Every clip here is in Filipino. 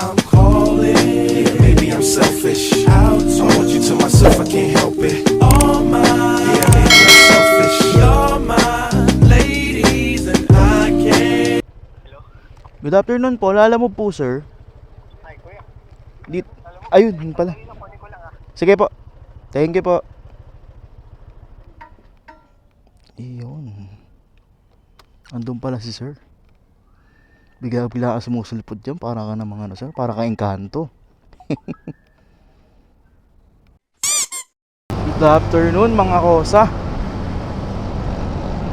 I'm calling. Yeah, maybe I'm selfish. Out I want you to myself, I can't help it. All my yeah, maybe I'm selfish. You're my ladies, and I can't. Good afternoon po. Lala mo po, sir. Ay, kuya. Di Ayun, yun pala. Ah. Sige po. Thank you po. Iyon. Andun pala si sir. Bigla-bigla ka sumusulpot dyan. Para ka namang ano, sir. Para ka engkanto. Good afternoon, mga kosa.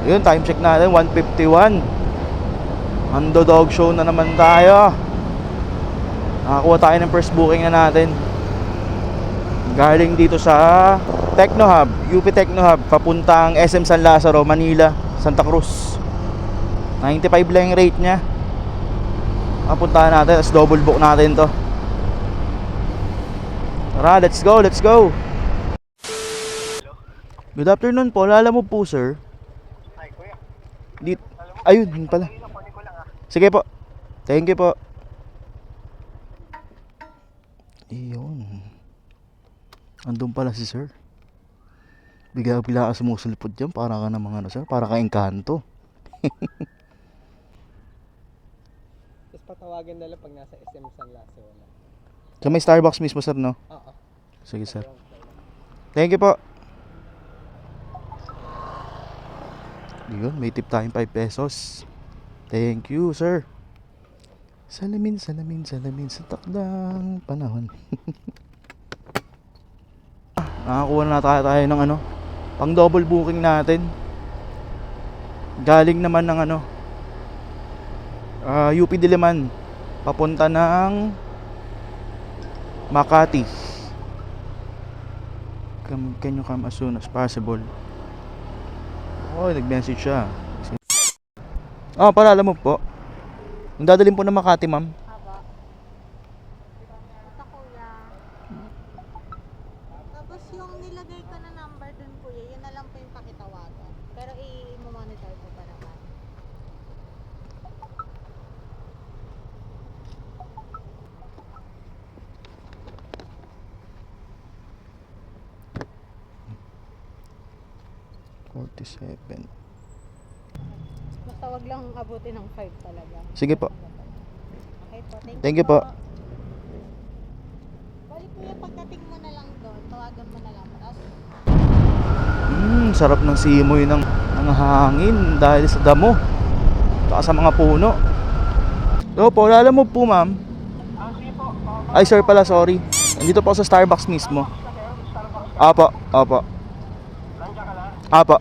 Ayun, time check natin. 151. Ando dog show na naman tayo. Nakakuha tayo ng first booking na natin. Galing dito sa Techno Hub, UP Techno Hub, papuntang SM San Lazaro, Manila, Santa Cruz. 95 lang rate niya. Papuntahan natin, tapos double book natin to. Tara, let's go, let's go. Good afternoon po, lala mo po sir. Ay, kuya. Ayun, yun pala. Ah. Sige po. Thank you po. Iyon. Andun pala si sir. Bigla-bigla ka sumusulpot dyan. Para ka namang ano sir. Para ka engkanto. Tapos patawagan na lang pag nasa SM San Lazaro na. Sa may Starbucks mismo sir no? Oo. Sige sir. Thank you po. Yun, may tip tayong 5 pesos. Thank you, sir. Salamin, salamin, salamin sa takdang panahon. Nakakuha na tayo, tayo ng ano, pang double booking natin. Galing naman ng ano, ah, UP Diliman, papunta ng Makati. Come, can you come as soon as possible? Oh, nag-message siya. Ah, paalala mo po. Dadalhin po ng Makati, ma'am. 7. Basta wag lang abutin ng 5 talaga. Sige po. Okay po. Thank, Thank you po. po. Bali po yung pagdating mo na lang doon, tawagan mo na lang. Tapos... Mm, sarap ng simoy ng, ng hangin dahil sa damo. Tsaka sa mga puno. So po, alam mo po ma'am. Ay sir pala, sorry. Nandito po sa Starbucks mismo. Apo, apo. Apo.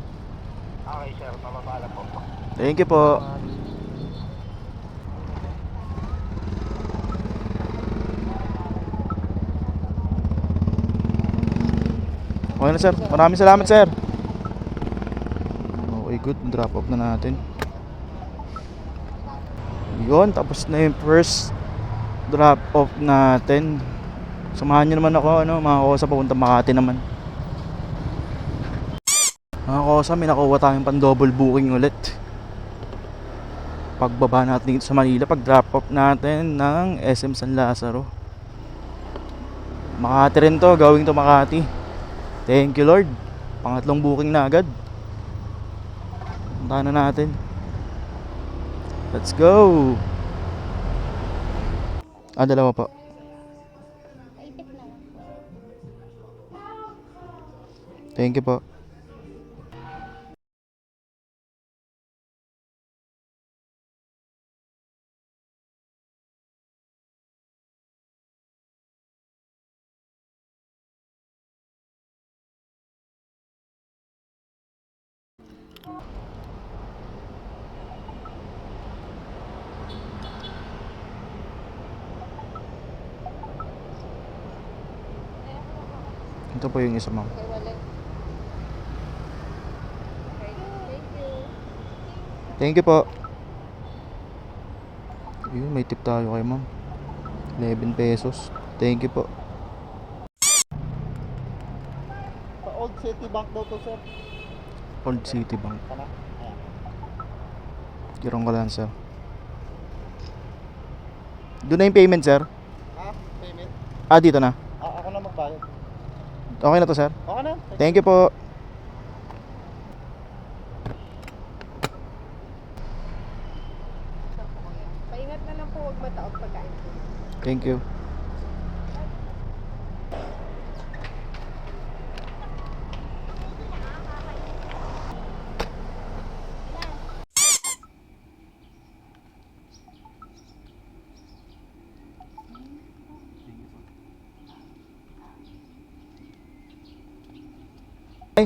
Thank you po. Okay na sir. Maraming salamat sir. Okay good. Drop off na natin. Yun. Tapos na yung first drop off natin. Samahan nyo naman ako. Ano, mga kosa papunta Makati naman. Mga kosa, may nakuha tayong pan double booking ulit pagbaba natin dito sa Manila, pag drop off natin ng SM San Lazaro. Makati rin to, going to Makati. Thank you Lord. Pangatlong booking na agad. Punta na natin. Let's go! Ah, dalawa lang. Thank you po. Ito po yung isa ma'am. Thank you. Thank you po. Ayun, may tip tayo kay ma'am. 11 pesos. Thank you po. Sa Old City Bank daw to sir. Old City Bank. Kirong ko lang, sir. Doon na yung payment, sir. Ah, dito na. A- ako na magbayad. Okay na to, sir. Okay na. Thank you po. Paingat na lang po, huwag mataot pagkain. Thank you. Ay,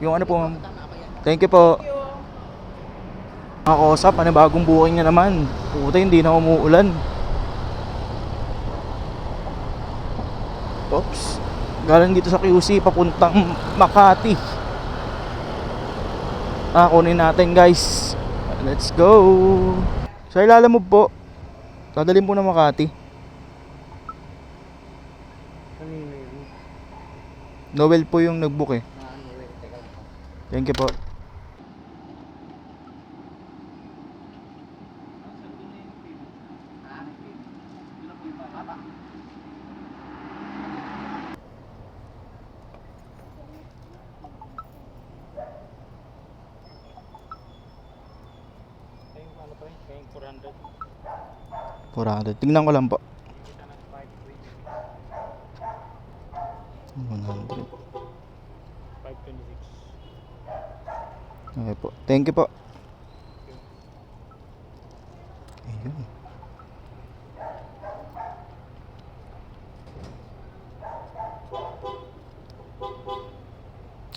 yung ano po ma'am. Thank you po. Mga kausap, ano bagong booking na naman. Puta, hindi na umuulan. Oops. Galing dito sa QC, papuntang Makati. Ah, kunin natin guys. Let's go. Sa ilalim mo po. Dadalhin po ng Makati. Noel po yung nagbook eh. Ah, ano wait, teka lang. Thank you po. Kayong pa rin? Kayong 400. 400. Tingnan ko lang po. Kita ng 100. 526. 526. Okay po. Thank you po. Ayun.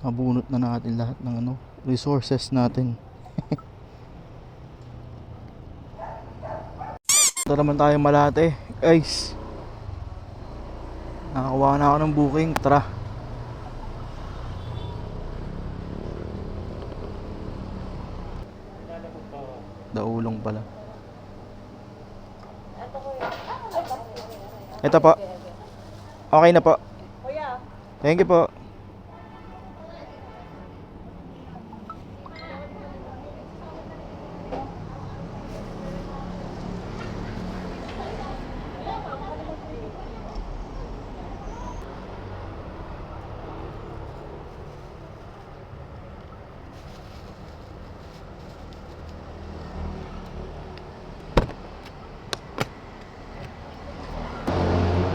Abunot na natin lahat ng ano, resources natin. Ito naman tayo malate. Guys. Nakakuha na ako ng booking. Tara. Daulong pala. Ito po. Okay na po. Thank you po.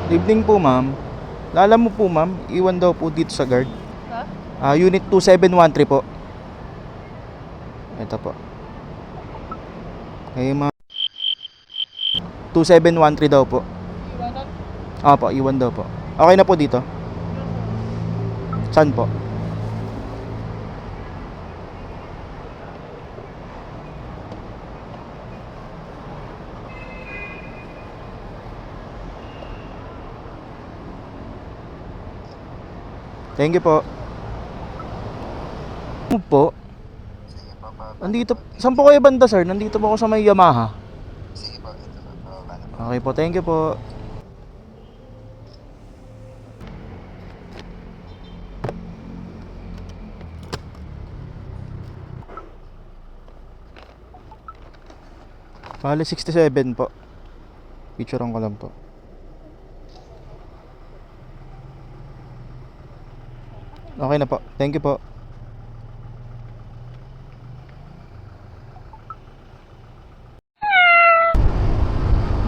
Evening po, ma'am. Lala mo po, ma'am, iwan daw po dito sa guard. Ha? Ah, unit 2713 po. Ito po. Okay, ma'am. 2713 daw po. Iwanan? Opo, iwan daw po. Okay na po dito. Saan po? Thank you po. Po? Sige po. Nandito, saan po kayo banda sir? Nandito po ako sa may Yamaha. Sige po. Okay po, thank you po. Bali 67 po. Picturean ko lang po. Okay na po. Thank you po.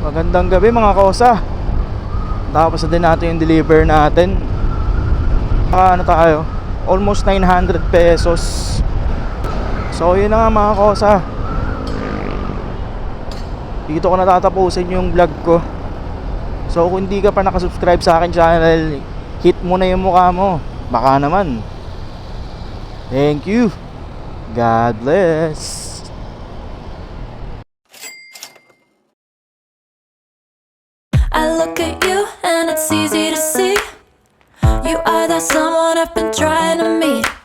Magandang gabi mga kosa. Tapos na din natin yung deliver natin. Ah, ano tayo? Almost 900 pesos. So yun na nga mga kosa. Dito ko natatapusin yung vlog ko. So kung hindi ka pa nakasubscribe sa akin channel, hit mo na yung mukha mo. Baka naman. Thank you. God bless. I look at you and it's easy to see. You are that someone I've been trying to meet.